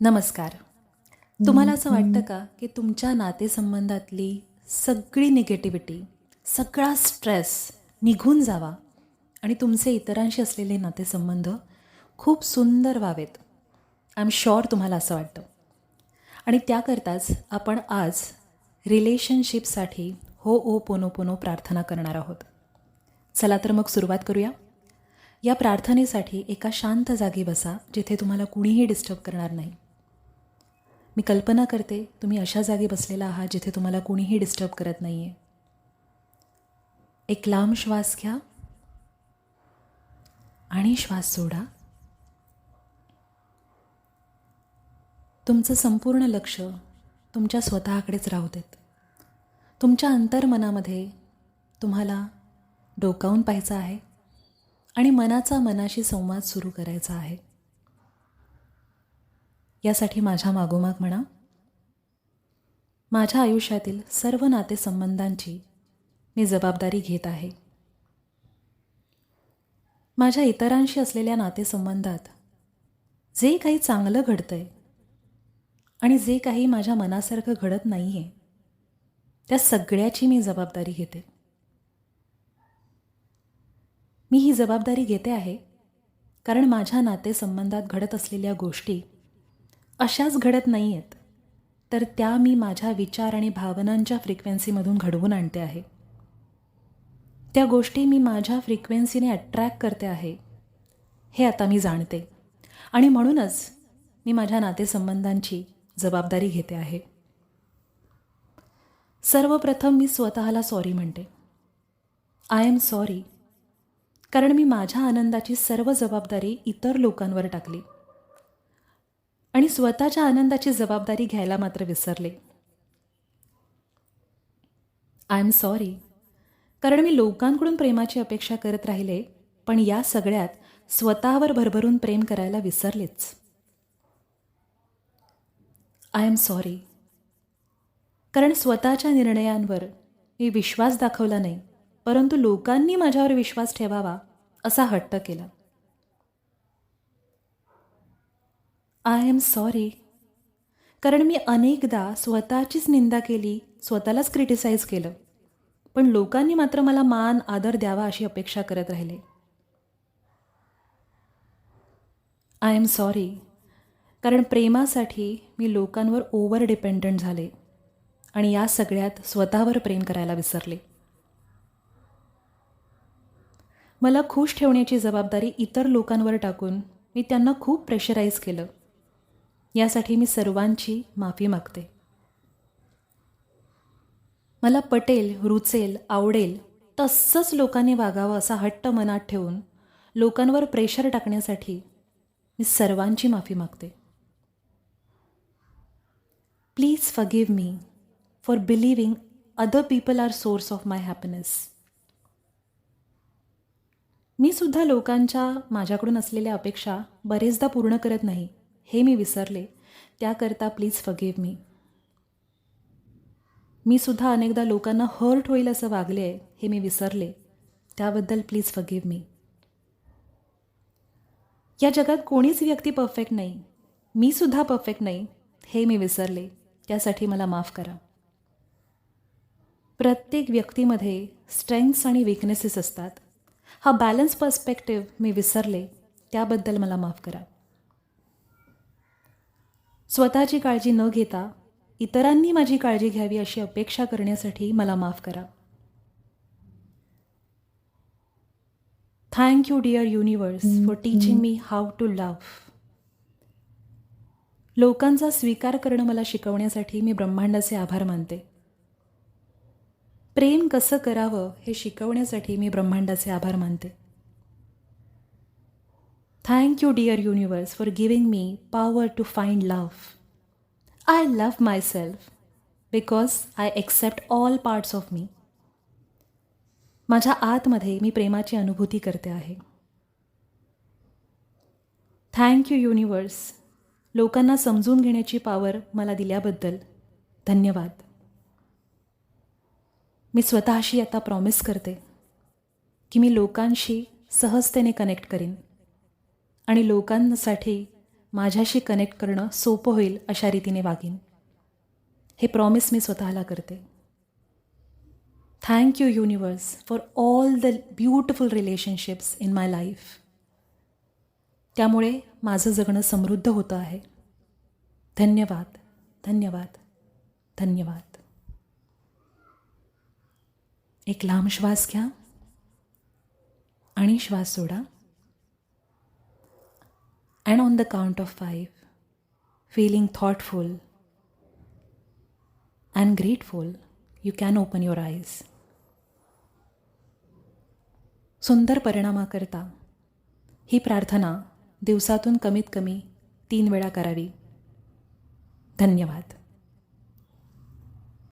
नमस्कार. तुम्हाला असं वाटतं का की तुमच्या नातेसंबंधातली सगळी निगेटिव्हिटी सगळा स्ट्रेस निघून जावा आणि तुमचे इतरांशी असलेले नातेसंबंध खूप सुंदर व्हावेत? आय एम शुअर तुम्हाला असं वाटतं. आणि त्याकरताच आपण आज रिलेशनशिपसाठी हो ओ पोनो पोनो प्रार्थना करणार आहोत. चला तर मग सुरुवात करूया. या प्रार्थनेसाठी एका शांत जागी बसा जिथे तुम्हाला कुणीही डिस्टर्ब करणार नाही. मी कल्पना करते तुम्ही अशा जागी बसलेला आहात जिथे तुम्हाला कुणीही डिस्टर्ब करत नाही आहे एक लांब श्वास घ्या आणि श्वास सोडा. तुमचं संपूर्ण लक्ष तुमच्या स्वतःकडेच राहू देत. तुमच्या अंतर्मनामध्ये तुम्हाला डोकावून पाहायचं आहे आणि मनाचा मनाशी संवाद सुरू करायचा आहे. यासाठी माझ्या मागोमाग म्हणा. माझ्या आयुष्यातील सर्व नातेसंबंधांची मी जबाबदारी घेत आहे. माझ्या इतरांशी असलेल्या नातेसंबंधात जे काही चांगलं घडतंय आणि जे काही माझ्या मनासारखं घडत नाही आहे त्या सगळ्याची मी जबाबदारी घेते. मी ही जबाबदारी घेते आहे कारण माझ्या नातेसंबंधात घडत असलेल्या गोष्टी अशाच घडत नाही आहेत तर त्या मी माझ्या विचार आणि भावनांच्या फ्रिक्वेन्सीमधून घडवून आणते आहे. त्या गोष्टी मी माझ्या फ्रिक्वेन्सीने अट्रॅक्ट करते आहे हे आता मी जाणते. आणि म्हणूनच मी माझ्या नातेसंबंधांची जबाबदारी घेते आहे. सर्वप्रथम मी स्वतःला सॉरी म्हणते. आय एम सॉरी कारण मी माझ्या आनंदाची सर्व जबाबदारी इतर लोकांवर टाकली. आणि स्वतःच्या आनंदाची जबाबदारी घ्यायला मात्र विसरले. आय एम सॉरी कारण मी लोकांकडून प्रेमाची अपेक्षा करत राहिले पण या सगळ्यात स्वतःवर भरभरून प्रेम करायला विसरलेच. आय एम सॉरी कारण स्वतःच्या निर्णयांवर मी विश्वास दाखवला नाही परंतु लोकांनी माझ्यावर विश्वास ठेवावा असा हट्ट केला. आय एम सॉरी कारण मी अनेकदा स्वतःचीच निंदा केली स्वतःलाच क्रिटिसाइज केलं. पण लोकांनी मात्र मला मान आदर द्यावा अशी अपेक्षा करत राहिले. आय एम सॉरी कारण प्रेमासाठी मी लोकांवर ओव्हर डिपेंडंट झाले आणि या सगळ्यात स्वतःवर प्रेम करायला विसरले. मला खुश ठेवण्याची जबाबदारी इतर लोकांवर टाकून मी त्यांना खूप प्रेशराईज केलं. यासाठी मी सर्वांची माफी मागते. मला पटेल रुचेल आवडेल तसंच लोकांनी वागावं असा हट्ट मनात ठेवून लोकांवर प्रेशर टाकण्यासाठी मी सर्वांची माफी मागते. Please forgive me for believing other people are source of my happiness मी सुद्धा लोकांच्या माझ्याकडून असलेल्या अपेक्षा बरेचदा पूर्ण करत नाही. हे मी विसरले. त्याकरता प्लीज फगेव मी मी सुद्धा अनेकदा लोकांना हर्ट होईल असं वागले आहे हे मी विसरले. त्याबद्दल प्लीज फगेव मी या जगात कोणीच व्यक्ती परफेक्ट नाही. मी सुद्धा परफेक्ट नाही हे मी विसरले. त्यासाठी मला माफ करा. प्रत्येक व्यक्तीमध्ये स्ट्रेंथ्स आणि विकनेसेस असतात. हा बॅलन्स पर्स्पेक्टिव्ह मी विसरले त्याबद्दल मला माफ करा. स्वतःची काळजी न घेता इतरांनी माझी काळजी घ्यावी अशी अपेक्षा करण्यासाठी मला माफ करा. Thank you dear universe for teaching me how to love लोकांचा स्वीकार करणं मला शिकवण्यासाठी मी ब्रह्मांडाचे आभार मानते. प्रेम कसं करावं हे शिकवण्यासाठी मी ब्रह्मांडाचे आभार मानते. Thank you dear universe for giving me power to find love I love myself because I accept all parts of me माझ्या आतमध्ये मी प्रेमाची अनुभूती करते आहे. थँक यू युनिवर्स लोकांना समजून घेण्याची पावर मला दिल्याबद्दल धन्यवाद. मी स्वतःशी आता प्रॉमिस करते की मी लोकांशी सहजतेने कनेक्ट करीन. आणि लोकांसाठी माझ्याशी कनेक्ट करणं सोपं होईल अशा रीतीने वागीन. हे प्रॉमिस मी स्वतःला करते. Thank you universe for all the beautiful relationships in my life त्यामुळे माझं जगणं समृद्ध होतं आहे. धन्यवाद धन्यवाद धन्यवाद. एक लांब श्वास घ्या आणि श्वास सोडा. And on the count of five feeling thoughtful and grateful, you can open your eyes. सुंदर परिणामाकरता ही प्रार्थना दिवसातून कमीत कमी तीन वेळा करावी धन्यवाद